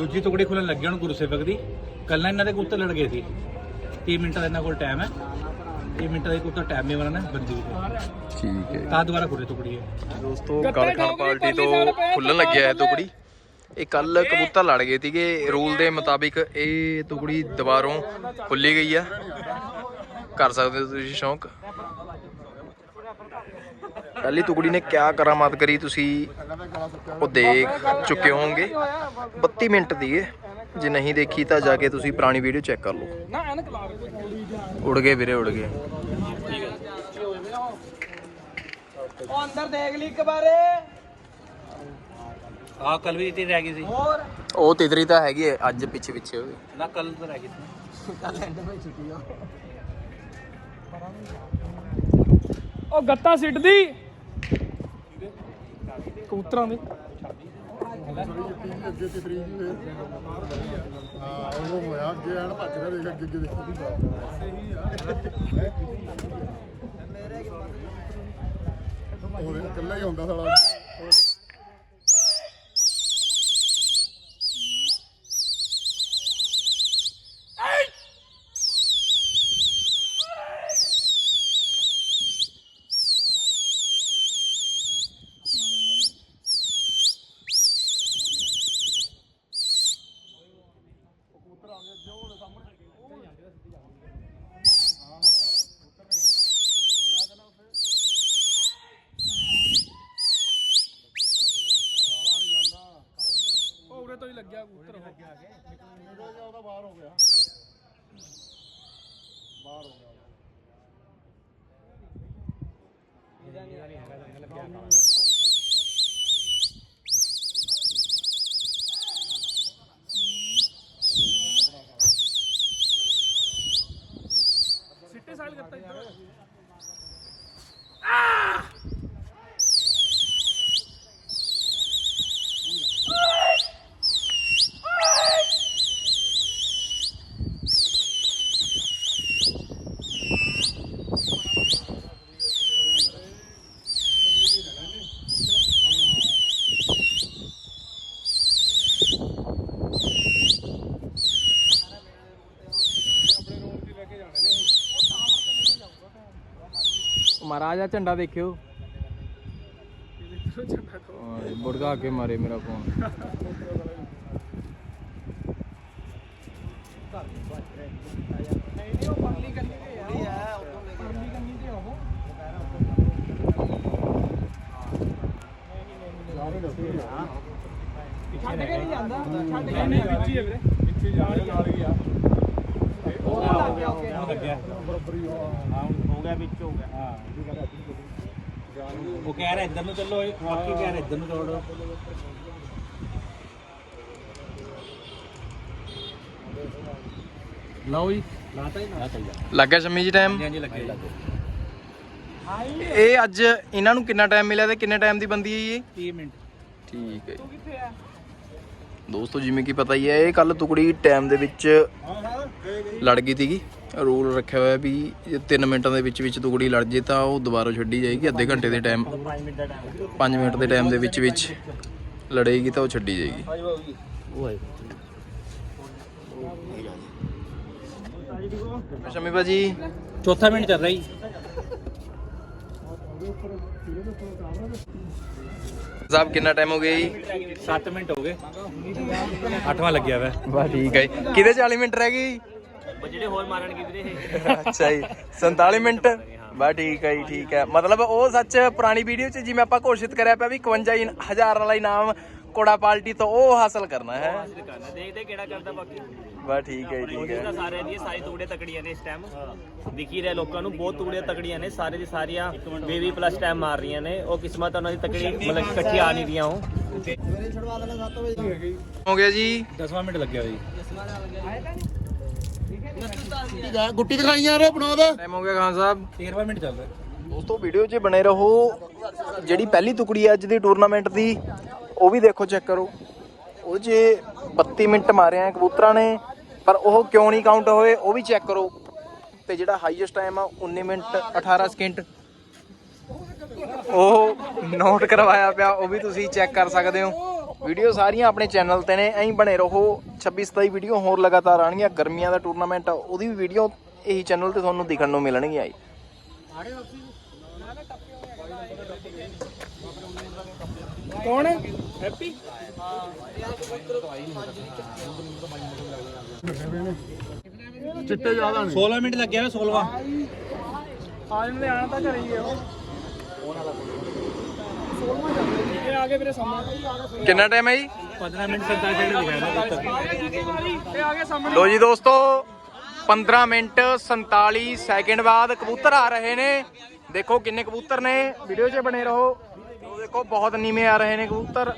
ਦੂਜੀ ਟੁਕੜੀ ਖੁੱਲਣ ਲੱਗੀ ਹੁਣ ਗੁਰਸੇਵਕ ਦੀ। ਕੱਲ ਨਾ ਇਹਨਾਂ ਦੇ ਕੁੱਤੇ ਲੜ ਗਏ ਸੀ। 30 ਮਿੰਟਾਂ ਦਾ ਇਹਨਾਂ ਕੋਲ ਟਾਈਮ ਹੈ। 30 ਮਿੰਟਾਂ ਦਾ ਕੁੱਤਾ ਟਾਈਮ ਹੈ ਉਹਨਾਂ ਨੇ ਬੰਦੀ ਦੀ ਠੀਕ ਹੈ। ਤਾਂ ਦੁਬਾਰਾ ਖੁੱਲੇ ਟੁਕੜੀ ਹੈ ਦੋਸਤੋ ਗਲਖਾਨ ਪਾਰਟੀ ਤੋਂ ਖੁੱਲਣ ਲੱਗਿਆ ਹੈ ਟੁਕੜੀ। ਇਹ ਕੱਲ ਕਬੂਤਰ ਲੜ ਗਏ ਸੀਗੇ। ਰੂਲ ਦੇ ਮੁਤਾਬਿਕ ਇਹ ਟੁਕੜੀ ਦੁਬਾਰੋਂ ਖੁੱਲੀ ਗਈ ਆ। ਕਰ ਸਕਦੇ ਹੋ ਤੁਸੀਂ ਸ਼ੌਂਕ? ਪਹਿਲੀ ਟੁਕੜੀ ਨੇ ਕਿਆ ਕਰਾਮਾਤ ਕਰੀ ਤੁਸੀਂ? ਉਹ ਦੇਖ ਚੁੱਕੇ ਹੋਵੋਗੇ। 32 ਮਿੰਟ ਦੀ ਹੈ ਜੇ ਨਹੀਂ ਦੇਖੀ ਤਾਂ ਜਾ ਕੇ ਤੁਸੀਂ ਪੁਰਾਣੀ ਵੀਡੀਓ ਚੈੱਕ ਕਰ ਲਓ। ਉੜ ਗਏ ਵੀਰੇ ਉੜ ਗਏ। ਉਹ ਅੰਦਰ ਦੇਖ ਲਈ ਇੱਕ ਬਾਰੇ ਆ ਕੱਲ ਵੀ ਤੇ ਰਹਿ ਗਈ ਸੀ। ਹੋਰ? ਉਹ ਤਿਤਰੀ ਤਾਂ ਹੈਗੀ ਹੈ ਅੱਜ ਪਿੱਛੇ ਪਿੱਛੇ ਹੋਵੇ ਨਾ ਕੱਲ ਤਾਂ ਰਹਿ ਗਈ ਸੀ। ਕੱਲ ਐਂਡ ਵਿੱਚ ਛੁੱਟੀ ਆ। ਉਹ ਗੱਤਾ ਸਿੱਟਦੀ। ਕਬੂਤਰਾਂ ਦੇ। ਅੱਗੇ ਤੇ ਤਰੀਕ ਹੀ ਹਾਂ ਉਹ ਹੋਇਆ ਅੱਗੇ ਆਣ ਭੱਜ ਦੇਖ ਅੱਗੇ ਅੱਗੇ ਦੇਖੋ। ਉਹ ਇਕੱਲਾ ਹੀ ਹੁੰਦਾ ਸਾਲਾ। ਤੋਂ ਹੀ ਲੱਗਿਆ ਕਬੂਤਰ ਉਹ ਉਹਦਾ ਬਾਹਰ ਹੋ ਗਿਆ ਬਾਹਰ ਹੋ ਗਿਆ ਸਿੱਟੇ ਸਾਈਡ ਗੱਤਾ ਇੱਧਰ ਮਹਾਰਾਜਾ ਝੰਡਾ ਦੇਖਿਓ। ਬੁੜਗਾ ਕੇ ਮਾਰੇ ਮੇਰਾ ਫੋਨ ਨਹੀਂ ਨਹੀਂ ਉਹ ਪਰਲੀ ਕੰਨੀ ਤੇ ਆ ਹੈ ਉਦੋਂ ਦੇ ਪਰਲੀ ਕੰਨੀ ਤੇ ਉਹ ਛੱਡ ਕੇ ਨਹੀਂ ਜਾਂਦਾ। ਛੱਡ ਕੇ ਨਹੀਂ ਵਿੱਚ ਹੀ ਹੈ ਵੀਰੇ। ਪਿੱਛੇ ਜਾ ਰਹੀ ਆ। ਉਹ ਲੱਗ ਗਿਆ ਓਕੇ। ਲੱਗਿਆ ਹਾਂ ਹੋ ਗਿਆ ਵਿੱਚ ਹੋ ਗਿਆ ਹਾਂ ਉਹ ਕਹਿ ਰਿਹਾ ਇੱਧਰ ਨੂੰ ਚੱਲੋ ਇਹ ਬਾਕੀ ਕਹਿ ਰਿਹਾ ਇੱਧਰ ਨੂੰ ਤੋੜੋ ਲਓ। ਜੀ ਲਾਤਾ ਹੀ ਲੱਗਿਆ ਸ਼ਮੀ ਜੀ ਟਾਈਮ ਹਾਂਜੀ ਲੱਗੇ ਇਹ ਅੱਜ ਇਹਨਾਂ ਨੂੰ ਕਿੰਨਾ ਟਾਈਮ ਮਿਲਿਆ ਤੇ ਕਿੰਨੇ ਟਾਈਮ ਦੀ ਬੰਦੀ ਹੈ ਇਹ? 30 ਮਿੰਟ। ਠੀਕ ਹੈ ਜੀ। ਦੋਸਤੋ ਜਿਵੇਂ ਕਿ ਪਤਾ ਹੀ ਹੈ ਇਹ ਕੱਲ ਟੁਕੜੀ ਟਾਈਮ ਦੇ ਵਿੱਚ ਲੜ ਗਈ ਸੀਗੀ। ਰੂਲ ਰੱਖਿਆ ਹੋਇਆ ਵੀ 3 ਮਿੰਟਾਂ ਦੇ ਵਿੱਚ ਵਿੱਚ ਟੁਕੜੀ ਲੜ ਜੇ ਤਾਂ ਉਹ ਦੁਬਾਰਾ ਛੱਡੀ ਜਾਏਗੀ ਅੱਧੇ ਘੰਟੇ ਦੇ ਟਾਈਮ 5 ਮਿੰਟ ਦਾ ਟਾਈਮ 5 ਮਿੰਟ ਦੇ ਵਿੱਚ ਵਿੱਚ ਲੜੇਗੀ ਤਾਂ ਉਹ ਛੱਡੀ ਜਾਏਗੀ। ਸ਼ਮੀ ਭਾਜੀ। ਚੌਥਾ ਮਿੰਟ ਚੱਲ ਰਹੀ ਸਾਹਿਬ ਕਿੰਨਾ ਟਾਈਮ ਹੋ ਗਿਆ ਜੀ? 7 ਮਿੰਟ ਹੋ ਗਏ। ਅੱਠਵਾਂ ਲੱਗਿਆ ਵਾ। ਬਾ ਠੀਕ ਹੈ ਜੀ। ਕਿਹਦੇ 40 ਮਿੰਟ ਰਹਿ ਗਏ ਜੀ? ਜਿਹੜੇ ਹੋਰ ਮਾਰਨਗੇ ਵੀਰੇ ਅੱਛਾ ਜੀ 47 ਮਿੰਟ? ਬਾ ਠੀਕ ਹੈ ਜੀ ਠੀਕ ਹੈ ਮਤਲਬ ਉਹ ਸੱਚ ਪੁਰਾਣੀ ਵੀਡੀਓ 'ਚ ਜਿਵੇਂ ਆਪਾਂ ਘੋਸ਼ਿਤ ਕਰਿਆ ਪਿਆ ਵੀ 51000 ਵਾਲਾ ਇਨਾਮ ਕੋੜਾ ਪਾਰਟੀ ਤੋਂ ਉਹ ਹਾਸਲ ਕਰਨਾ ਹੈ। ਕਰਨਾ ਦੇਖਦੇ ਕਿਹੜਾ ਕਰਦਾ ਬਾਕੀ। ਬਾ ਠੀਕ ਹੈ ਜੀ ਠੀਕ ਹੈ ਤਾਂ ਸਾਰਿਆਂ ਦੀਆਂ ਸਾਰੀ ਤੂੜੇ ਤਕੜੀਆਂ ਨੇ ਇਸ ਟਾਈਮ ਦਿਖੀ ਰਿਹਾ ਲੋਕਾਂ ਨੂੰ ਬਹੁਤ ਤੂੜੀਆਂ ਤਕੜੀਆਂ ਨੇ। ਸਾਰੇ ਦੀ ਸਾਰੀਆਂ 20 ਪਲੱਸ ਟਾਈਮ ਮਾਰ ਰਹੀਆਂ ਨੇ। ਉਹ ਕਿਸਮਤ ਉਹਨਾਂ ਦੀ ਤਕੜੀ ਮਤਲਬ ਕਿ ਇਕੱਠੀ ਆ ਨਹੀਂ ਰਹੀਆਂ ਉਹ। ਹੋ ਗਿਆ ਜੀ। 10ਵਾਂ ਮਿੰਟ ਲੱਗਿਆ ਜੀ। ਗੁੱਟੀ ਦਿਖਾਈ ਯਾਰ ਬਣਾ ਦੇ ਟਾਈਮ ਹੋ ਗਿਆ ਖਾਨ ਸਾਹਿਬ। 13ਵਾਂ ਮਿੰਟ ਚੱਲ ਰਿਹਾ। ਦੋਸਤੋ ਵੀਡੀਓ 'ਚ ਬਣੇ ਰਹੋ ਜਿਹੜੀ ਪਹਿਲੀ ਟੁਕੜੀ ਹੈ ਅੱਜ ਦੀ ਟੂਰਨਾਮੈਂਟ ਦੀ ਉਹ ਵੀ ਦੇਖੋ ਚੈੱਕ ਕਰੋ। ਉਹ 'ਚ 32 ਮਿੰਟ ਮਾਰੇ ਆ ਕਬੂਤਰਾਂ ਨੇ ਪਰ ਉਹ ਕਿਉਂ ਨਹੀਂ ਕਾਊਂਟ ਹੋਏ ਉਹ ਵੀ ਚੈੱਕ ਕਰੋ। ਤੇ ਜਿਹੜਾ ਹਾਈਐਸਟ ਟਾਈਮ ਆ 19 ਮਿੰਟ 18 ਸਕਿੰਟ ਉਹ ਨੋਟ ਕਰਵਾਇਆ ਪਿਆ ਉਹ ਵੀ ਤੁਸੀਂ ਚੈੱਕ ਕਰ ਸਕਦੇ ਹੋ। ਵੀਡੀਓ ਸਾਰੀਆਂ ਆਪਣੇ ਚੈਨਲ ਤੇ ਨੇ ਐਂ ਬਣੇ ਰਹੋ। 26 27 ਵੀਡੀਓ ਹੋਰ ਲਗਾਤਾਰ ਆਣਗੀਆਂ ਗਰਮੀਆਂ ਦਾ ਟੂਰਨਾਮੈਂਟ ਉਹਦੀ ਵੀ ਵੀਡੀਓ ਇਹੀ ਚੈਨਲ ਤੇ ਤੁਹਾਨੂੰ ਦਿਖਣ ਨੂੰ ਮਿਲਣਗੀਆਂ ਜੀ। ਕੌਣ ਹੈਪੀ? ਚਿੱਟੇ ਜ਼ਿਆਦਾ ਨੇ। 16 ਮਿੰਟ ਲੱਗਿਆ ਨਾ 16ਵਾਂ ਆ ਜਾਂਦੇ ਆਣਾ ਤਾਂ ਘਰੇ ਹੀ ਆ ਇਹ ਆ ਗਏ ਵੀਰੇ ਸਾਹਮਣੇ ਕਿੰਨਾ ਟਾਈਮ ਹੈ ਜੀ? 15 ਮਿੰਟ 47 ਸੈਕਿੰਡ ਦਿਖਾਇਆ ਨਾ ਲੋ ਜੀ ਦੋਸਤੋ 15 ਮਿੰਟ 47 ਸੈਕਿੰਡ ਬਾਅਦ ਕਬੂਤਰ ਆ ਰਹੇ ਨੇ। ਦੇਖੋ ਕਿੰਨੇ ਕਬੂਤਰ ਨੇ ਵੀਡੀਓ 'ਚ ਬਣੇ ਰਹੋ। ਉਹ ਦੇਖੋ ਬਹੁਤ ਨੀਵੇਂ ਆ ਰਹੇ ਨੇ ਕਬੂਤਰ।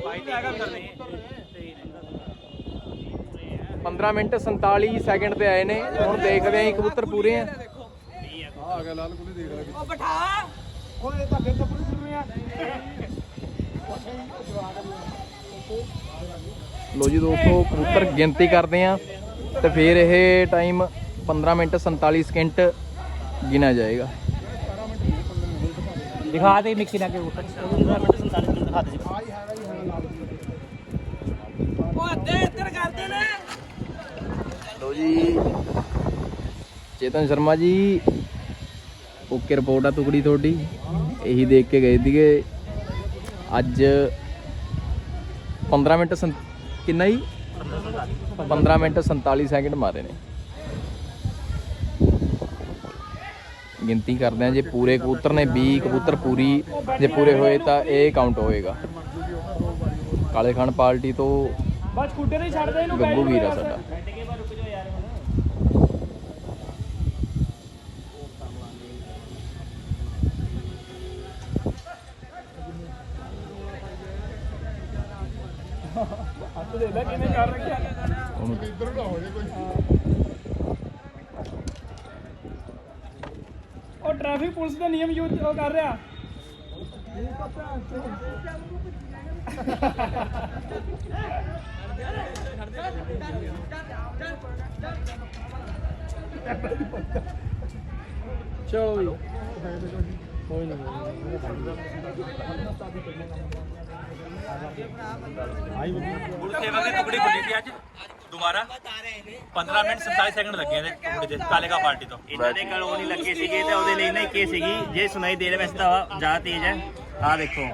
15 ਮਿੰਟ 47 ਸੈਕਿੰਡ ਤੇ ਆਏ ਨੇ। ਹੁਣ ਦੇਖਦੇ ਆਂ ਕਬੂਤਰ ਪੂਰੇ ਆ। ਆ ਗਿਆ ਲਾਲ ਕੁਲੀ ਦੇਖ ਲੈ। ਉਹ ਬਿਠਾ। ਓਏ ਤਾਂ ਫਿਰ ਤਾਂ ਲੋ ਜੀ ਦੋਸਤੋ ਕਬੂਤਰ ਗਿਣਤੀ ਕਰਦੇ ਆ ਤੇ ਫਿਰ ਇਹ ਟਾਈਮ 15 ਮਿੰਟ 47 ਸਕਿੰਟ ਗਿਣਿਆ ਜਾਏਗਾ। ਦਿਖਾ ਦੇ ਮਿਕਸੀ ਲਾ ਕੇ ਉੱਪਰ ਉਹ ਅੱਧੇ ਇੱਧਰ ਕਰਦੇ ਨੇ। ਲੋ ਜੀ ਚੇਤਨ ਸ਼ਰਮਾ ਜੀ ਓਕੇ ਰਿਪੋਰਟ ਆ ਟੁਕੜੀ ਤੁਹਾਡੀ। ਇਹੀ ਦੇਖ ਕੇ ਗਏ ਸੀਗੇ। ਅੱਜ 15 ਮਿੰਟ ਕਿੰਨਾ ਜੀ? 15 ਮਿੰਟ 47 ਸੈਕਿੰਡ ਮਾਰੇ ਨੇ। ਗਿਣਤੀ ਕਰਦੇ ਆ ਜੇ ਪੂਰੇ ਕਬੂਤਰ ਨੇ 20 ਕਬੂਤਰ ਪੂਰੀ ਜੇ ਪੂਰੇ ਹੋਏ ਤਾਂ ਇਹ ਕਾਊਂਟ ਹੋਏਗਾ। ਕਾਲੇ ਖਾਨ ਪਾਰਟੀ ਤੋਂ ਬਸ ਖੁੱਡੇ ਨਹੀਂ ਛੱਡਦੇ ਇਹਨੂੰ ਗੱਗੂ ਵੀਰ ਆ ਸਾਡਾ ਹੱਥ ਦੇ ਲੈ ਕਿਵੇਂ ਕਰ ਰੱਖਿਆ ਉਹਨੂੰ ਇੱਧਰ ਨਾ ਹੋ ਜੇ ਕੋਈ ਉਹ ਟ੍ਰੈਫਿਕ ਪੁਲਿਸ ਦਾ ਨਿਯਮ ਯੂਜ਼ ਉਹ ਕਰ ਰਿਹਾ। ਚਲੋ ਜੀ। ਗੁਰਸੇਵਕ ਦੀ ਟੁਕੜੀ ਖੁੱਲੀ ਸੀ ਅੱਜ। ਦੁਬਾਰਾ। 15 ਮਿੰਟ 47 ਸੈਕਿੰਡ ਲੱਗੇ ਨੇ ਟੁਕੜੀ ਦੇ ਕਾਲੇਗਾ ਪਾਰਟੀ ਤੋਂ। ਇਹਨਾਂ ਦੇ ਕੋਲ ਉਹ ਨਹੀਂ ਲੱਗੇ ਸੀਗੇ ਤੇ ਉਹਦੇ ਲਈ ਨਾ ਹੀ ਸੀਗੀ ਜੇ ਸੁਣਾਈ ਦੇ ਰਿਹਾ ਵੈਸੇ ਤਾਂ ਜ਼ਿਆਦਾ ਤੇਜ਼ ਹੈ। ਆਹ ਦੇਖੋ।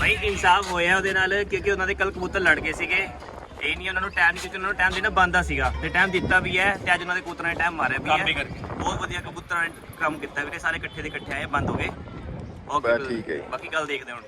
ਭਾਈ ਇਨਸਾਫ ਹੋਇਆ ਉਹਦੇ ਨਾਲ ਕਿਉਂਕਿ ਉਹਨਾਂ ਦੇ ਕੱਲ ਕਬੂਤਰ ਲੜ ਗਏ ਸੀਗੇ। ਇਹ ਨਹੀਂ ਉਹਨਾਂ ਨੂੰ ਟਾਈਮ ਕਿਉਂਕਿ ਉਹਨਾਂ ਨੂੰ ਟਾਈਮ ਦੇਣਾ ਬੰਦਾ ਸੀਗਾ। ਤੇ ਟਾਈਮ ਦਿੱਤਾ ਵੀ ਹੈ ਤੇ ਅੱਜ ਉਹਨਾਂ ਦੇ ਕਬੂਤਰਾਂ ਨੇ ਟਾਈਮ ਮਾਰਿਆ ਵੀ ਹੈ। ਬਹੁਤ ਵਧੀਆ ਕਬੂਤਰਾਂ ਨੇ ਕੰਮ ਕੀਤਾ ਵੀਰੇ ਸਾਰੇ ਇਕੱਠੇ ਦੇ ਇਕੱਠੇ ਆਏ ਬੰਦ ਹੋ ਗਏ। ਬਸ ਠੀਕ ਹੈ ਜੀ। ਬਾਕੀ ਕੱਲ ਦੇਖਦੇ ਹਾਂ ਹੁਣ